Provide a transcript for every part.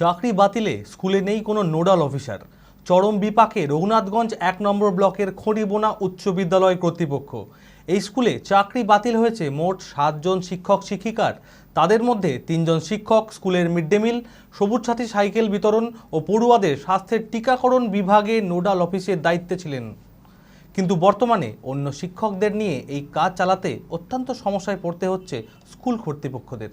চাকরি বাতিলে স্কুলে নেই কোনো নোডাল অফিসার। চরম বিপাকে রঘুনাথগঞ্জ এক নম্বর ব্লকের খড়িবোনা উচ্চ বিদ্যালয় কর্তৃপক্ষ। এই স্কুলে চাকরি বাতিল হয়েছে মোট সাতজন শিক্ষক শিক্ষিকার। তাদের মধ্যে তিনজন শিক্ষক, স্কুলের মিড ডে মিল, সবুজ সাথী সাইকেল বিতরণ ও পড়ুয়াদের স্বাস্থ্যের টিকাকরণ বিভাগে নোডাল অফিসের দায়িত্বে ছিলেন। কিন্তু বর্তমানে অন্য শিক্ষকদের নিয়ে এই কাজ চালাতে অত্যন্ত সমস্যায় পড়তে হচ্ছে স্কুল কর্তৃপক্ষদের।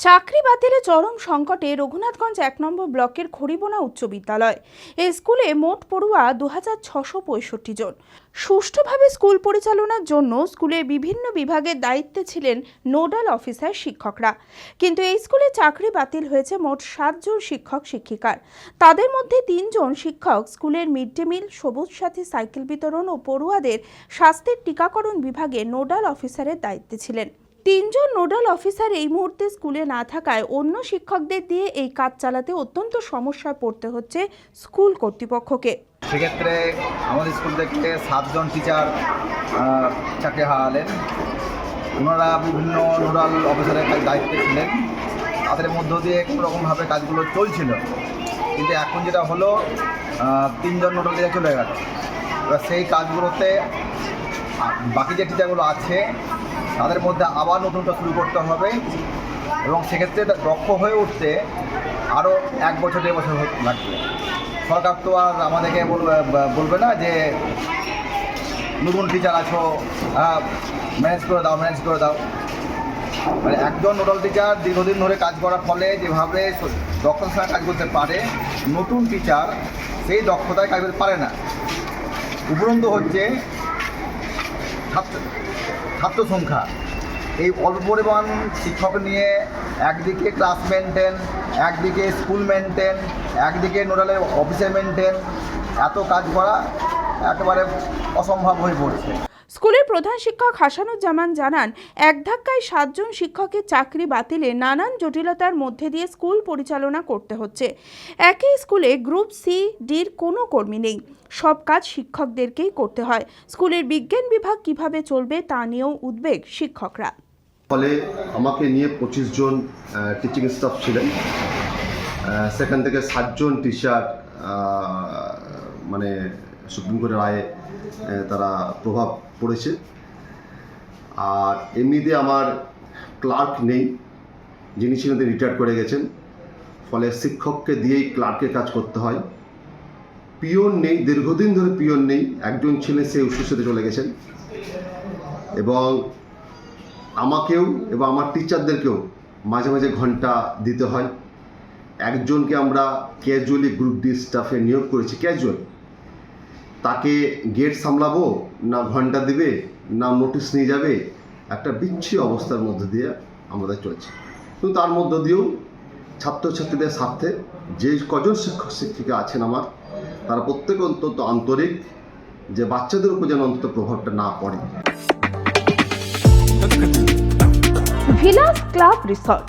চাকরি বাতিলে চরম সংকটে রঘুনাথগঞ্জ এক নম্বর ব্লকের খড়িবোনা উচ্চ বিদ্যালয়। এই স্কুলে মোট পড়ুয়া দু হাজার ছশো পঁয়ষট্টি জন। সুষ্ঠুভাবে স্কুল পরিচালনার জন্য স্কুলের বিভিন্ন বিভাগের দায়িত্বে ছিলেন নোডাল অফিসার শিক্ষকরা। কিন্তু এই স্কুলে চাকরি বাতিল হয়েছে মোট সাতজন শিক্ষক শিক্ষিকার। তাদের মধ্যে তিনজন শিক্ষক স্কুলের মিড ডে মিল, সবুজ সাথী সাইকেল বিতরণ ও পড়ুয়াদের স্বাস্থ্যের টিকাকরণ বিভাগে নোডাল অফিসারের দায়িত্বে ছিলেন। তিনজন নোডাল অফিসার এই মুহূর্তে স্কুলে না থাকায় অন্য শিক্ষকদের দিয়ে এই কাজ চালাতে অত্যন্ত সমস্যায় পড়তে হচ্ছে স্কুল কর্তৃপক্ষকে। সেক্ষেত্রে আমাদের স্কুল থেকে সাতজন টিচার চাকরি হারালেন। ওনারা বিভিন্ন নোডাল অফিসারের দায়িত্বে ছিলেন। তাদের মধ্য দিয়ে রকমভাবে কাজগুলো চলছিল। কিন্তু এখন যেটা হলো তিনজন নোডাল টিচার চলে গেল। এবার সেই কাজগুলোতে বাকি যে টিচারগুলো আছে তাদের মধ্যে আবার নতুনটা শুরু করতে হবে। এবং সেক্ষেত্রে দক্ষ হয়ে উঠতে আরও এক বছর, দেড় বছর লাগবে। সরকার তো আর আমাদেরকে বলবে না যে নতুন টিচার আছো ম্যানেজ করে দাও ম্যানেজ করে দাও। মানে একজন নোডাল টিচার দীর্ঘদিন ধরে কাজ করার ফলে যেভাবে দক্ষতার সঙ্গে কাজ করতে পারে, নতুন টিচার সেই দক্ষতায় কাজ করতে পারে না। উপরন্তু হচ্ছে ছাত্র ছাত্র সংখ্যা। এই অল্প পরিমাণ শিক্ষক নিয়ে একদিকে ক্লাস মেনটেন একদিকে স্কুল মেনটেন একদিকে নোডালের অফিসে মেনটেন এত কাজ করা একেবারে অসম্ভব হয়ে পড়ছে। স্কুলের প্রধান শিক্ষক হাসানুজ্জামান জানান, এক ধাক্কায় সাতজন শিক্ষকের চাকরি বাতিলে নানান জটিলতার মধ্যে দিয়ে স্কুল পরিচালনা করতে হচ্ছে। একই স্কুলে গ্রুপ সি, ডির কোনো কর্মী নেই। সব কাজ শিক্ষকদেরকেই করতে হয়। স্কুলের বিজ্ঞান বিভাগ কীভাবে চলবে তা নিয়েও উদ্বেগ শিক্ষকরা। ফলে আমাকে নিয়ে পঁচিশ জন টিচিং স্টাফ ছিলেন। সেখান থেকে সাতজন টিচার মানে সুপ্রিম কোর্টের রায়ে তারা প্রভাব পড়েছে। আর এমনিতে আমার ক্লার্ক নেই, যিনি ছিলেন রিটায়ার করে গেছেন। ফলে শিক্ষককে দিয়েই ক্লার্কের কাজ করতে হয়। পিয়ন নেই, দীর্ঘদিন ধরে পিয়ন নেই। একজন ছেলে, সে অসুস্থতে চলে গেছেন। এবং আমাকেও এবং আমার টিচারদেরকেও মাঝে মাঝে ঘণ্টা দিতে হয়। একজনকে আমরা ক্যাজুয়ালি গ্রুপ ডি স্টাফে নিয়োগ করেছি। ক্যাজুয়াল তাকে গেট সামলাবো, না ঘণ্টা দিবে, না নোটিশ নিয়ে যাবে, একটা বিচ্ছি অবস্থার মধ্যে দিয়ে আমাদের চলছে। কিন্তু তার মধ্য দিয়েও ছাত্রছাত্রীদের স্বার্থে যে কজন শিক্ষক শিক্ষিকা আছেন আমার, তারা প্রত্যেক অন্তত আন্তরিক যে বাচ্চাদের উপর যেন অন্তত প্রভাবটা না পড়ে। Vilas club resort.